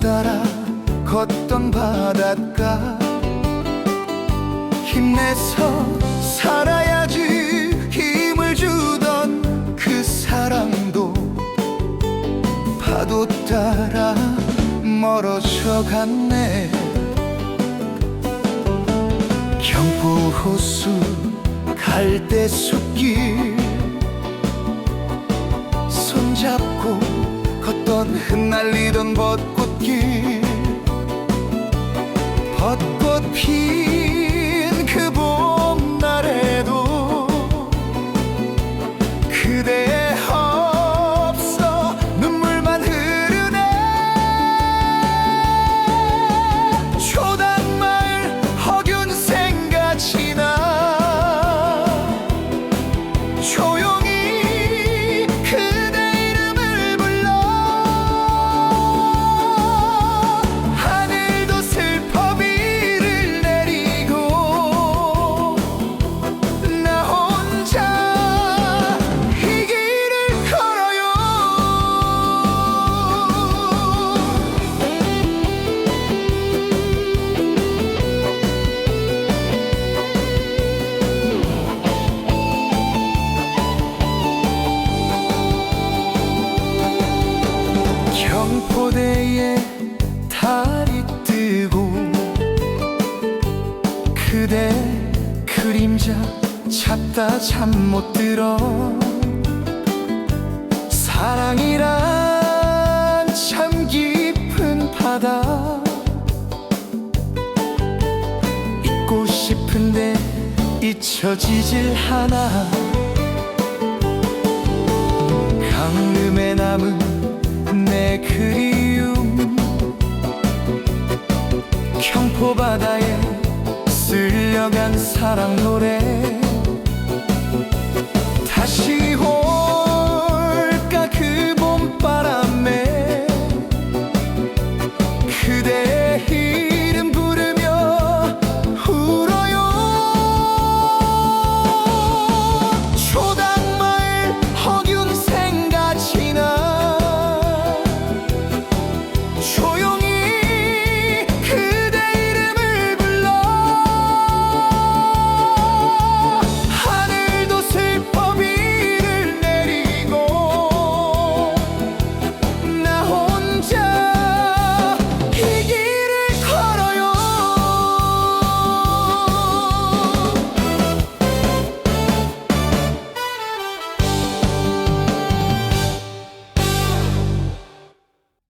따라 걷던 바닷가. 힘내서 살아야지 힘을 주던 그 사랑도. 파도 따라 멀어져 갔네. 경포 호수 갈대 숲길. 손잡고 걷던 흩날리던 벚꽃 길 벚꽃 핀 경포대에 달이 뜨고 그대 그림자 찾다 잠 못 들어 사랑이란 참 깊은 바다. 잊고 싶은데 잊혀지질 않아 경포바다에 쓸려간 사랑 노래